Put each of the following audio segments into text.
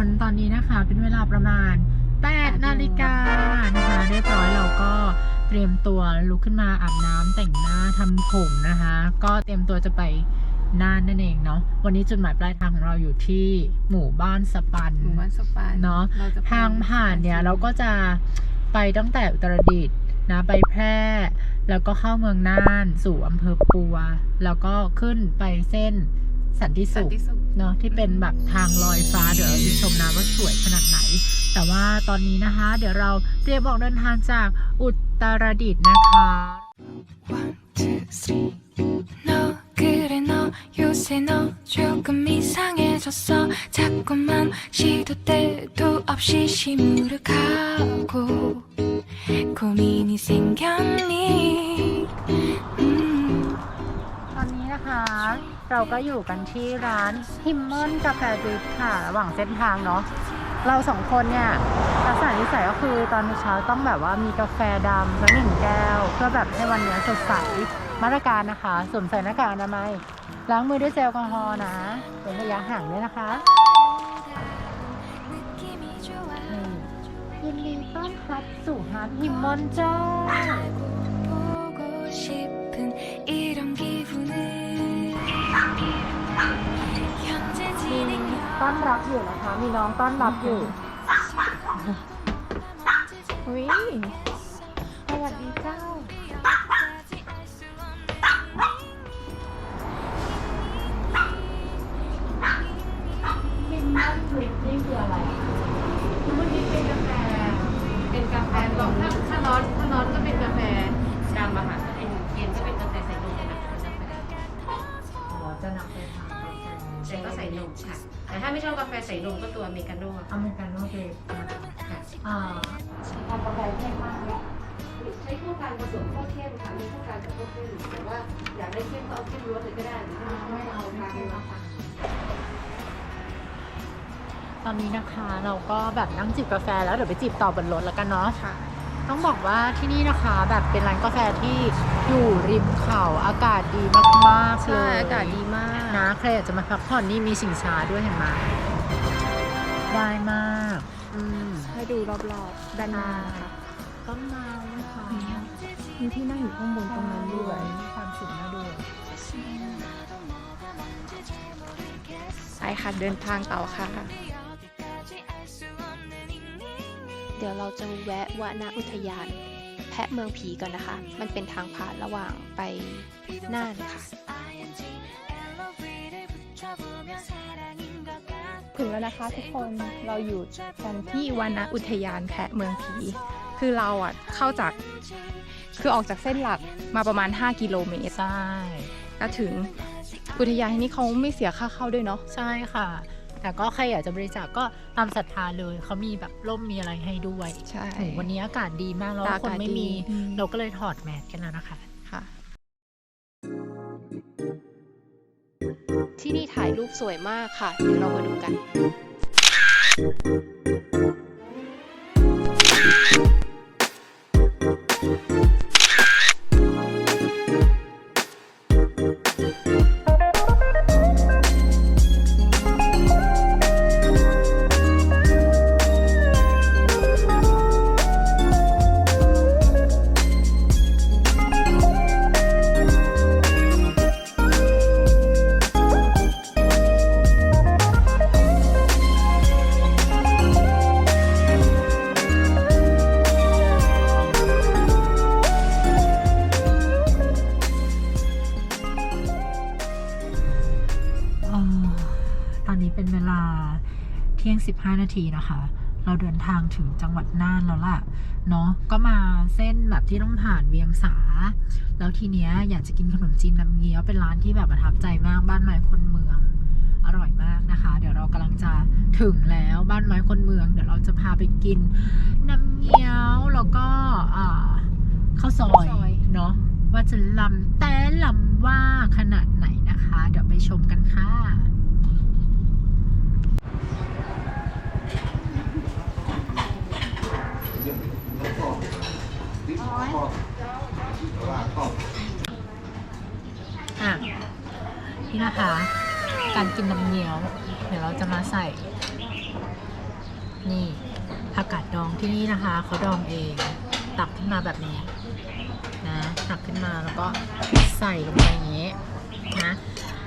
กคนตอนนี้นะคะเป็นเวลาประมาณ8นาฬิกานะคะเรียบร้อยเราก็เตรียมตัวลุกขึ้นมาอาบน้ำแต่งหน้าทำผมนะคะ ก็เตรียมตัวจะไปน่านนั่นเองเนาะวันนี้จุดหมายปลายทางของเราอยู่ที่หมู่บ้านสปันหมู่บ้านสปานเนาะรจะไปทางผ่านเนี่ยเราก็จะไปตั้งแต่อุตรดิตถ์นะไปแพร่ แล้วก็เข้าเมืองน่านสู่อำเภอปัว แล้วก็ขึ้นไปเส้น สันติ สัน สุข ติสุข เนาะที่เป็นแบบทางลอยฟ้าเดี๋ยวเราจะชมนะว่าสวยขนาดไหน แต่ว่าตอนนี้นะคะ เดี๋ยวเราเตรียมออกเดินทางจากอุตรดิตถ์นะคะ One, two, three. 너 그래 너 요새 너 조금 이상해졌어 자꾸만 시도 때도 없이 시무룩하고 고민이 생겼니 음. ตอนนี้นะคะ เราก็อยู่กันที่ร้านฮิมมอนกาแฟดริฟค่ะ ระหว่างเส้นทางเนาะเราสองคนเนี่ยลักษณะนิสัยก็คือตอนเช้าต้องแบบว่ามีกาแฟดำสักหนึ่งแก้ว เพื่อแบบให้วันนี้สดใสมาตรการนะคะสวมใส่หน้ากากอนามัยล้างมือด้วยเจลแอลกอฮอล์นะเป็นระยะห่างด้วยนะคะยินดีต้อนรับสู่ฮาร์ดฮิมมอนจ้า อนรับอยู่นะคะ มีน้องต้อนรับอยู่ อุ้ย ไม่ชอบกาแฟใส่นมก็ตัวอเมริกาโน่อเมริกาโน่ดริปค่ะอ่าทำกาแฟเข้มมากเลยใช้คู่กันผสมข้าวเข้มค่ะมีคู่กันกับข้าวเข้มแต่ว่าอยากได้เข้มก็เอาเข้มล้วนเลยก็ได้หรือไม่เอาทานเลยนะคะตอนนี้นะคะเราก็แบบนั่งจิบกาแฟแล้วเดี๋ยวไปจิบต่อบนรถแล้วกันเนาะค่ะ ต้องบอกว่าที่นี่นะคะแบบเป็นร้านกาแฟที่อยู่ริมเขาอากาศดีมากๆเลใช่ยอากาศดีมาก นะใครอยากจะมาพักผ่อนนี่มีสิงชาด้วยเห็นไหมได้มากอืมให้ดูรอบๆด้านหน้าค่ะต้นไม้นะคะมีที่นั่งอยู่ข้างบนตรงนั้นด้วย มีความสูงน่าดูไปค่ะเดินทางต่อค่ะ เดี๋ยวเราจะแวะวนาอุทยาน แพะเมืองผีก่อนนะคะ มันเป็นทางผ่านระหว่างไปน่านค่ะ ถึงแล้วนะคะทุกคนเราอยู่กันที่วานะอุทยานแพะเมืองผี คือเราอะเข้าจากคือออกจากเส้นหลักมาประมาณ 5 กิโลเมตรใช่ก็ถึงอุทยานที่นี่เขาไม่เสียค่าเข้าด้วยเนาะใช่ค่ะ แต่ก็ใครอยากจะบริจาคก็ตามศรัทธาเลย เขามีแบบร่มมีอะไรให้ด้วยใช่โอ้วันนี้อากาศดีมากแล้วแต่อาคนกาศไม่มีดีอืมเราก็เลยถอดแมสกันแล้วนะคะค่ะ ที่นี่ถ่ายรูปสวยมากค่ะ เดี๋ยวเรามาดูกัน อนนี้เป็นเวลาเที่ยง 15 นาทีนะคะ เราเดินทางถึงจังหวัดน่านแล้วล่ะ เนาะก็มาเส้นแบบที่ต้องผ่านเวียงสา แล้วทีเนี้ยอยากจะกินขนมจีนน้ำเงี้ยวเป็นร้านที่แบบประทับใจมากบ้านไม้คนเมือง อร่อยมากนะคะ เดี๋ยวเรากำลังจะถึงแล้วบ้านไม้คนเมือง เดี๋ยวเราจะพาไปกินน้ำเงี้ยวแล้วก็อ่าข้าวซอยเนาะว่าจะลำแต่ลำว่าขนาดไหนนะคะ เดี๋ยวไปชมกันค่ะ อะนี่นะคะ การกินน้ำเงี้ยว เดี๋ยวเราจะมาใส่ นี่ผักกาดดองที่นี่นะคะเขาดองเอง ตักขึ้นมาแบบนี้นะตักขึ้นมาแล้วก็ใส่ลงไปอย่างนี้นะ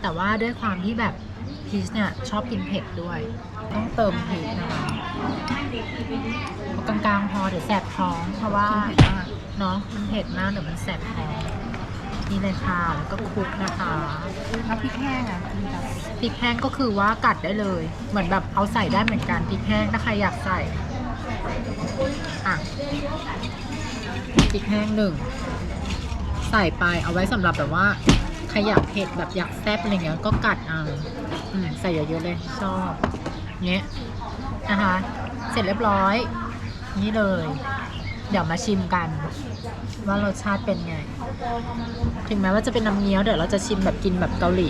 แต่ว่าด้วยความที่แบบพีชเนี่ยชอบกินเผ็ดด้วย ต้องเติมพริกนะคะกลางๆพอเดี๋ยวแสบท้องเพราะว่า เนาะมันเผ็ดมากเดี๋ยวมันแสบท้องนี่เลยค่ะ แล้วก็คลุกนะคะแล้วพริกแห้งอะกินกับพริกแห้งก็คือว่ากัดได้เลย เหมือนแบบเอาใส่ได้เหมือนกันพริกแห้งถ้าใครอยากใส่อะพริกแห้งหนึ่งใส่ไปเอาไว้สำหรับแบบว่าใครอยากเผ็ดแบบอยากแซ่บอะไรเงี้ยก็กัดเอาอืมใส่เยอะๆเลยชอบเนี้ยนะคะ เสร็จเรียบร้อย นี่เลย เดี๋ยวมาชิมกัน ว่ารสชาติเป็นไง ถึงแม้ว่าจะเป็นน้ำเงี้ยวเดี๋ยวเราจะชิมแบบกินแบบเกาหลี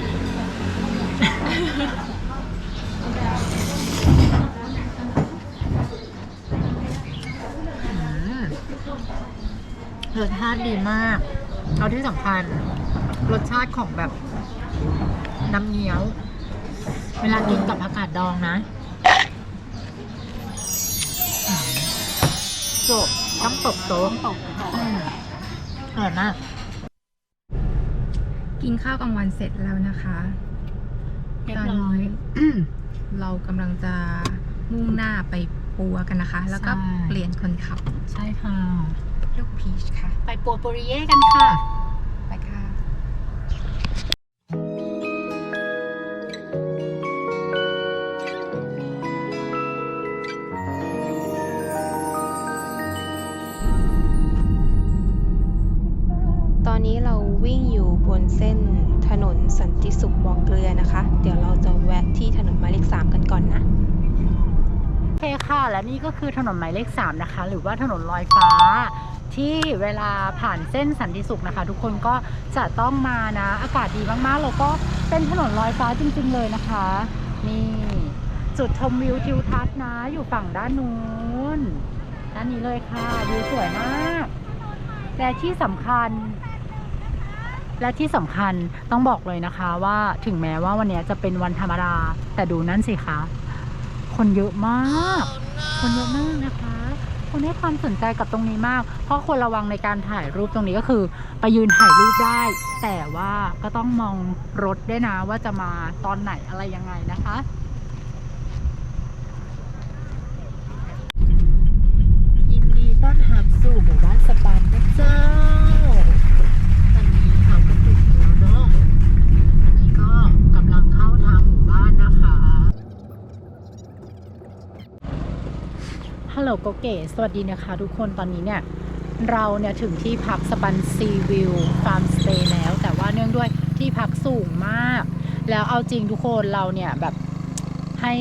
รสชาติดีมาก เอาที่สำคัญ รสชาติของแบบน้ำเงี้ยว เวลากินกับอากาศดองนะจบ ต้องตบโต๊ะอืมอร่อยมาก กินข้าวกลางวันเสร็จแล้วนะคะเรียบร้อย เรากำลังจะมุ่งหน้าไปปัวกันนะคะ แล้วก็ใช่ เปลี่ยนคนขับ ใช่ค่ะ ลูกพีชค่ะ ไปปัวโปริเย่กันค่ะ นี่ก็คือถนนหมายเลข 3 นะคะ หรือว่าถนนลอยฟ้า ที่เวลาผ่านเส้นสันติสุขนะคะ ทุกคนก็จะต้องมานะ อากาศดีมากๆ แล้วก็เป็นถนนลอยฟ้าจริง ๆ เลยนะคะ นี่จุดชมวิวทิวทัศน์นะ อยู่ฝั่งด้านนู้นด้านนี้เลยค่ะวิวสวยมาก และที่สำคัญและที่สำคัญต้องบอกเลยนะคะว่าถึงแม้ว่าวันนี้จะเป็นวันธรรมดา แต่ดูนั่นสิคะ คนเยอะมาก คนเยอะมากนะคะ คนให้ความสนใจกับตรงนี้มาก เพราะควรระวังในการถ่ายรูปตรงนี้ก็คือ ไปยืนถ่ายรูปได้ แต่ว่าก็ต้องมองรถด้วยนะว่าจะมาตอนไหนอะไรยังไงนะคะยินดีต้อนรับสู่หมู่บ้านสปันนะเจ้า ตอนนี้เขาก็ปิดแล้วเนาะอันนี้ก็กำลังเข้าทางหมู่บ้านนะคะ ฮัลโหลโกเกสวัสดีนะคะทุกคนตอนนี้เนี่ย เราเนี่ยถึงที่พักสปันซีวิวฟาร์มสเตย์แล้ว แต่ว่าเนื่องด้วยที่พักสูงมาก แล้วเอาจริงทุกคนเราเนี่ยแบบให้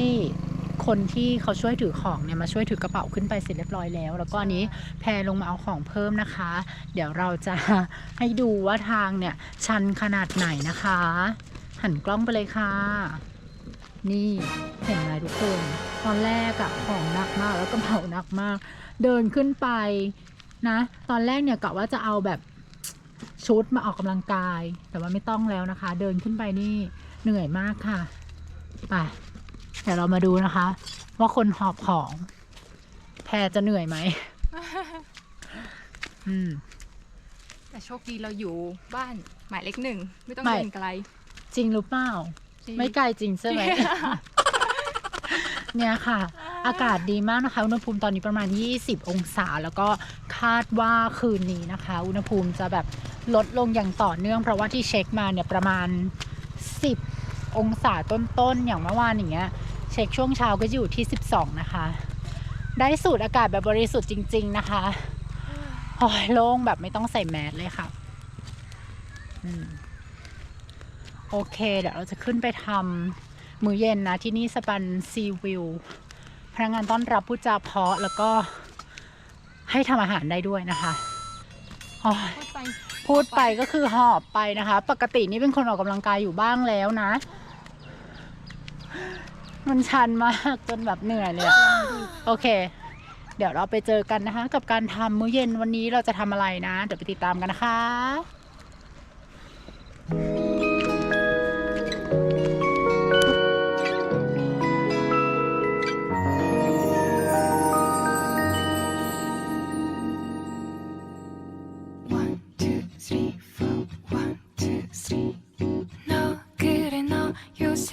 คนที่เขาช่วยถือของเนี่ยมาช่วยถือกระเป๋าขึ้นไปเสร็จเรียบร้อยแล้ว แล้วก็อันนี้แพรลงมาเอาของเพิ่มนะคะ เดี๋ยวเราจะให้ดูว่าทางเนี่ยชันขนาดไหนนะคะ หันกล้องไปเลยค่ะ นี่เห็นไหมทุกคน ตอนแรกอะของหนักมากแล้วกระเป๋าหนักมาก เดินขึ้นไปนะ ตอนแรกเนี่ยกะว่าจะเอาแบบชุดมาออกกำลังกาย แต่ว่าไม่ต้องแล้วนะคะ เดินขึ้นไปนี่เหนื่อยมากค่ะไปเดี๋ยวเรามาดูนะคะ ว่าคนหอบของแพรจะเหนื่อยไหมอืมแต่โชคดีเราอยู่บ้านหมายเลขหนึ่ง ไม่ต้องไม่เดินไกล จริงหรือเปล่าจริงไม่ไกลจริงใช่ไหม เนี่ยค่ะ อากาศดีมากนะคะ อุณหภูมิตอนนี้ประมาณ 20 องศา แล้วก็คาดว่าคืนนี้นะคะ อุณหภูมิจะแบบลดลงอย่างต่อเนื่อง เพราะว่าที่เช็คมาเนี่ยประมาณ 10 องศาต้นๆ อย่างเมื่อวานอย่างเงี้ย เช็คช่วงเช้าก็จะอยู่ที่ 12 นะคะ ได้สูดอากาศแบบบริสุทธิ์จริง ๆ นะคะโอ้ยโล่งแบบไม่ต้องใส่แมสเลยค่ะอืมโอเค เดี๋ยวเราจะขึ้นไปทำ มื้อเย็นนะที่นี่สปันซีวิวพนักงานต้อนรับผู้จาเพาะแล้วก็ให้ทำอาหารได้ด้วยนะคะโอ้ยพูดไปพูดไปก็คือหอบไปนะคะ ปกตินี่เป็นคนออกกำลังกายอยู่บ้างแล้วนะ มันชันมากจนแบบเหนื่อยเลยอะโอเค เดี๋ยวเราไปเจอกันนะคะ กับการทำมื้อเย็นวันนี้เราจะทำอะไรนะ เดี๋ยวไปติดตามกันนะคะ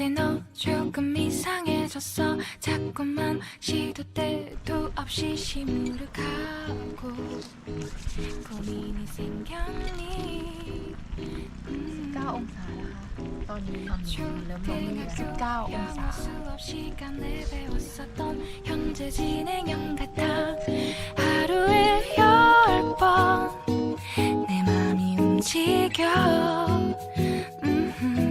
요새 너 조금 이상해졌어 자꾸만 시도 때도 없이 시무룩하고 고민이 생겼니 9 องศานะคะ ตอนนี้ ตอนนี้เริ่มลง 내가 19 องศา 수없이 간에 배웠었던 현재 진행형 같아 하루에 열번 내 맘이 움직여 음흠.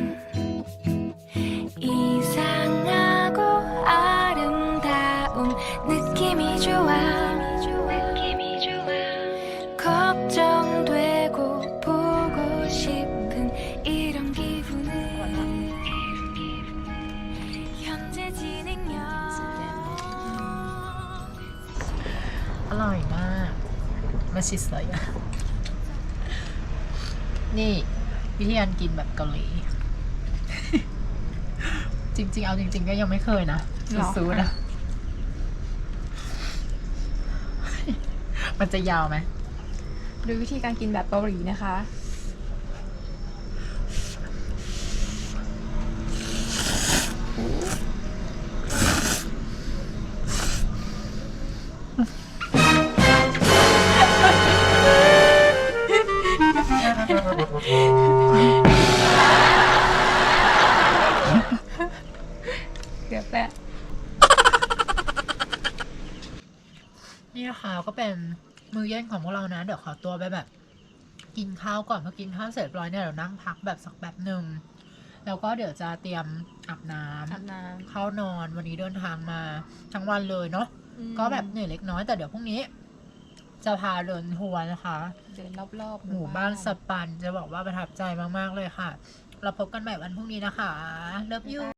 ชิสเลยอะนี่วิธีการกินแบบเกาหลี จริง ๆ เอาจริง ๆ ก็ยังไม่เคยนะหรอซูดอะมันจะยาวไหม ดูวิธีการกินแบบเกาหลีนะคะ ขอตัวไปแบบ กินข้าวก่อนพอกินข้าวเสร็จเรียบร้อยเนี่ยเดี๋ยวนั่งพักแบบสักแบบหนึ่งแล้วก็เดี๋ยวจะเตรียมอาบน้ำอาบน้เข้านอนวันนี้เดินทางมาทั้งวันเลยเนาะำก็แบบเหนื่อยเล็กน้อยแต่เดี๋ยวพรุ่งนี้ จะพาเดินทัวร์นะคะ เดินรอบๆหมู่บ้านสปันจะบอกว่าประทับใจมาก ๆ เลยค่ะ เราพบกันใหม่วันพรุ่งนี้นะคะ เลิฟยู